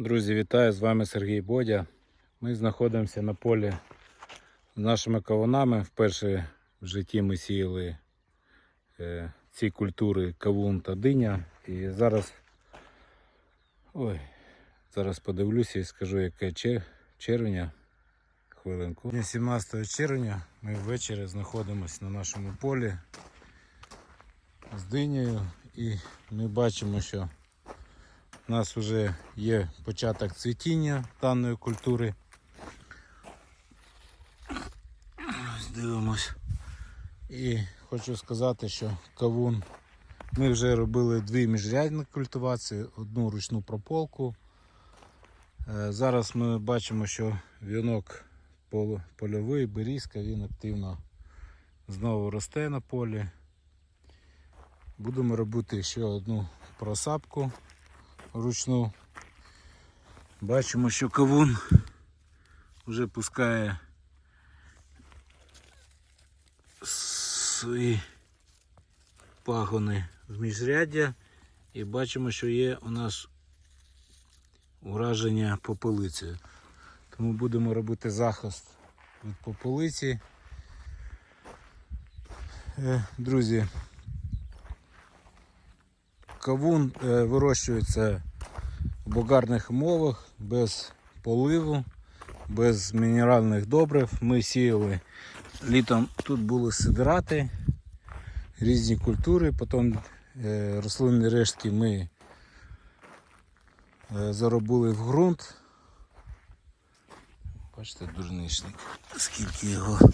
Друзі, вітаю! З вами Сергій Бодя. Ми знаходимося на полі з нашими кавунами. Вперше в житті ми сіяли е, ці культури кавун та диня. І зараз, ой, зараз подивлюся і скажу, яке чер- червня. Хвилинку. 17 червня ми ввечері знаходимося на нашому полі з динею і ми бачимо, що у нас вже є початок цвітіння даної культури. Ось Дивимось. І хочу сказати, що кавун ми вже робили дві міжрядні культивації, одну ручну прополку. Е, Зараз ми бачимо, що вінок польовий, берізка, він активно знову росте на полі. Будемо робити ще одну просапку ручну. Бачимо, що кавун вже пускає свої пагони в міжряддя і бачимо, що є у нас ураження попелицею. Тому будемо робити захист від попелиці. Е, Друзі, Кавун е, вирощується в богарних умовах, без поливу, без мінеральних добрив. Ми сіяли літом, тут були сидирати, різні культури, потім е, рослинні рештки ми е, заробили в ґрунт. Бачите, дурничник, скільки його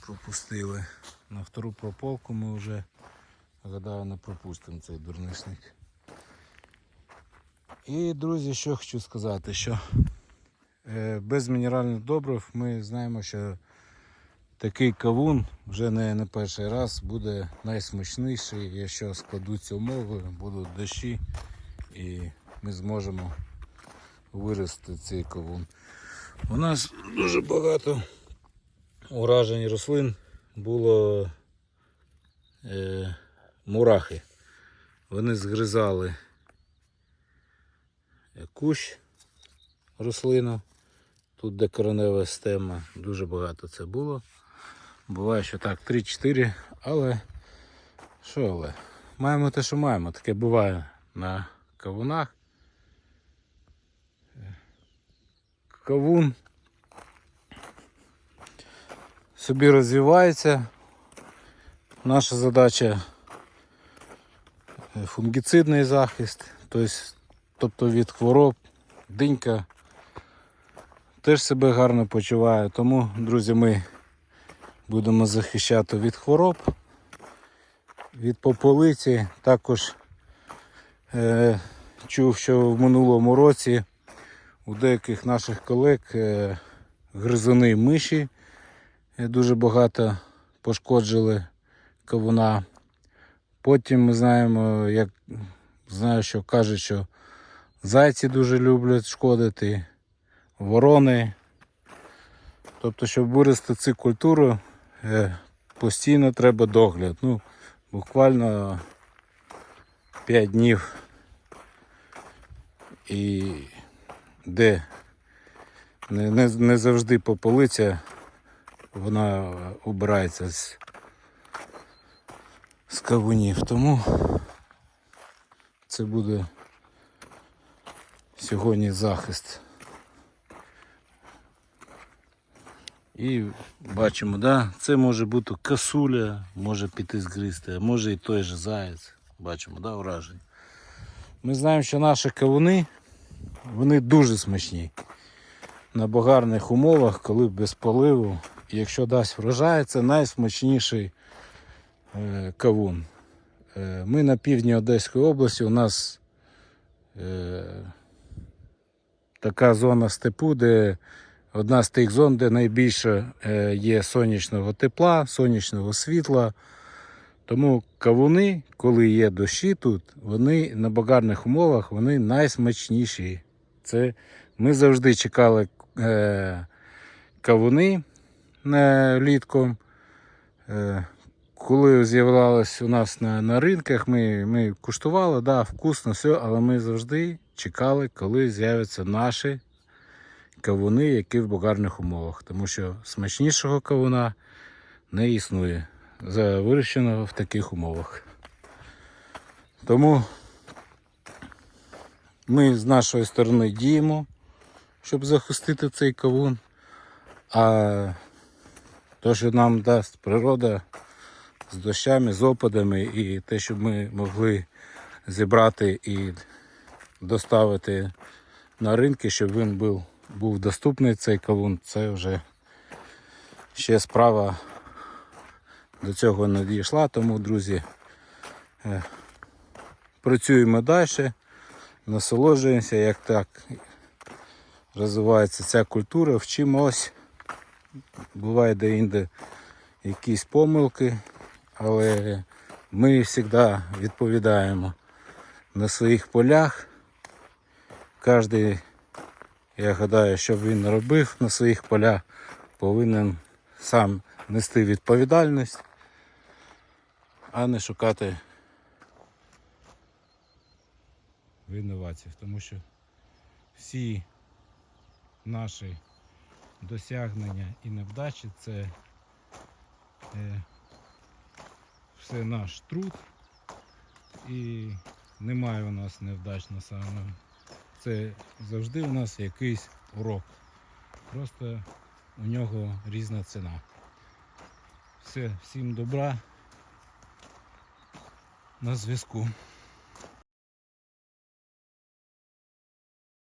пропустили. На втору прополку ми вже Гадаю, не пропустимо цей дурнишник. І, друзі, що хочу сказати, що е, без мінеральних добрив ми знаємо, що такий кавун вже не, не перший раз буде найсмачніший, якщо складуться умови, будуть дощі і ми зможемо вирости цей кавун. У нас дуже багато уражень рослин було. Е, мурахи. Вони згризали кущ рослину. Тут де коронева стема, дуже багато це було. Буває, що так, 3-4, але що але? Маємо те, що маємо. Таке буває на кавунах. Кавун собі розвивається. Наша задача фунгіцидний захист, тобто, тобто від хвороб, динька теж себе гарно почуває. Тому, друзі, ми будемо захищати від хвороб, від пополиці. Також е, чув, що в минулому році у деяких наших колег е, гризуни миші е, дуже багато пошкоджили кавуна. Потім ми знаємо, як знаю, що кажуть, що зайці дуже люблять шкодити, ворони. Тобто, щоб вирости цю культуру, е, постійно треба догляд. Ну, буквально 5 днів і де не, не, не завжди пополиця, вона убирається з з кавунів. Тому це буде сьогодні захист. І бачимо, да, це може бути касуля, може піти згризти, а може і той же заяць. Бачимо, да, враження. Ми знаємо, що наші кавуни вони дуже смачні. На богарних умовах, коли без поливу, якщо дасть врожай, найсмачніший кавун. Е, Ми на півдні Одеської області, у нас е, така зона степу, де одна з тих зон, де найбільше е, є сонячного тепла, сонячного світла. Тому кавуни, коли є дощі тут, вони на богарних умовах вони найсмачніші. Це Ми завжди чекали е, кавуни е, літком. Е, коли з'являлось у нас на, на ринках, ми, ми куштували, да, вкусно, все, але ми завжди чекали, коли з'являться наші кавуни, які в бугарних умовах. Тому що смачнішого кавуна не існує вирощеного в таких умовах. Тому ми з нашої сторони діємо, щоб захистити цей кавун. А то, що нам дасть природа з дощами, з опадами, і те, щоб ми могли зібрати і доставити на ринки, щоб він був, був доступний цей кавун, це вже ще справа до цього не дійшла. Тому, друзі, е, працюємо далі, насолоджуємося, як так розвивається ця культура, вчимось. Буває де-інде якісь помилки, але ми завжди відповідаємо на своїх полях. Кожен, я гадаю, що він робив на своїх полях, повинен сам нести відповідальність, а не шукати винуватців, тому що всі наші досягнення і невдачі це е, все наш труд і немає у нас невдач на самому. Це завжди у нас якийсь урок. Просто у нього різна ціна. Все, всім добра. На зв'язку.